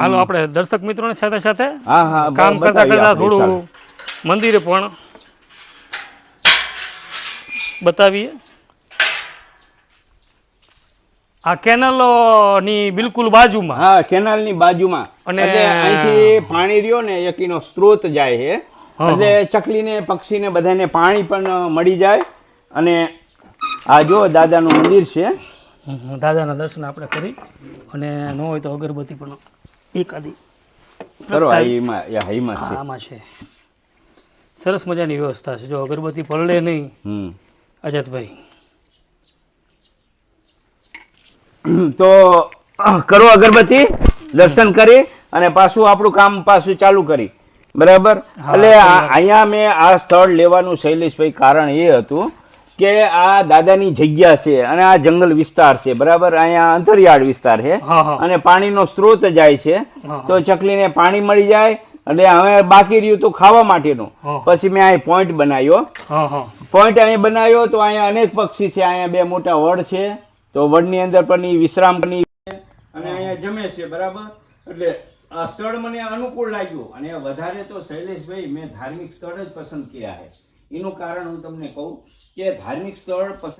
હાલો આપણે દર્શક મિત્રોને સાથે સાથે કામ કરતા કરતા થોડું મંદિરે પણ બતાવીએ. આ કેનલની બિલકુલ બાજુમાં. હા કેનાલની બાજુમાં. અને- અહીંથી પાણી રહ્યો ને એકીનો સ્ત્રોત જાય છે. એટલે ચકલીને પક્ષીને બધાને પાણી પણ મળી જાય. અને આ જો દાદાનું મંદિર છે. દાદાના દર્શન આપણે કરી અને ન હોય તો અગરબત્તી પણ એકાદી. છે. આમાં છે. સરસ મજાની વ્યવસ્થા છે. જો અગરબત્તી પલળે નહીં અજતભાઈ. તો કરો અગરબત્તી દર્શન કરી અને પાછું આપણું કામ પાછું ચાલુ કરી. બરાબર? એટલે અહીંયા મેં આ સ્થળ લેવાનું શૈલેષભાઈ કારણ એ હતું કે આ દાદાની જગ્યા છે અને આ જંગલ વિસ્તાર છે બરાબર? અહીંયા અંતરિયાળ વિસ્તાર છે. અને પાણીનો સ્ત્રોત જાય છે. તો ચકલીને પાણી મળી જાય એટલે હવે બાકી રહ્યું તો ખાવા માટેનું. પછી મેં અહીં પોઈન્ટ બનાવ્યો. પોઈન્ટ અહીં બનાવ્યો તો અહીંયા અનેક પક્ષી છે. અહીંયા બે મોટા વડ છે. તો વડની અંદર પણ વિશ્રામ અને અહીંયા જમે છે બરાબર? એટલે આ સ્થળ મને અનુકૂળ લાગ્યું. અને વધારે તો શૈલેષભાઈ મેં ધાર્મિક સ્થળ જ પસંદ કર્યા છે. એનું કારણ હું તમને કહું કે ધાર્મિક સ્થળ પસંદ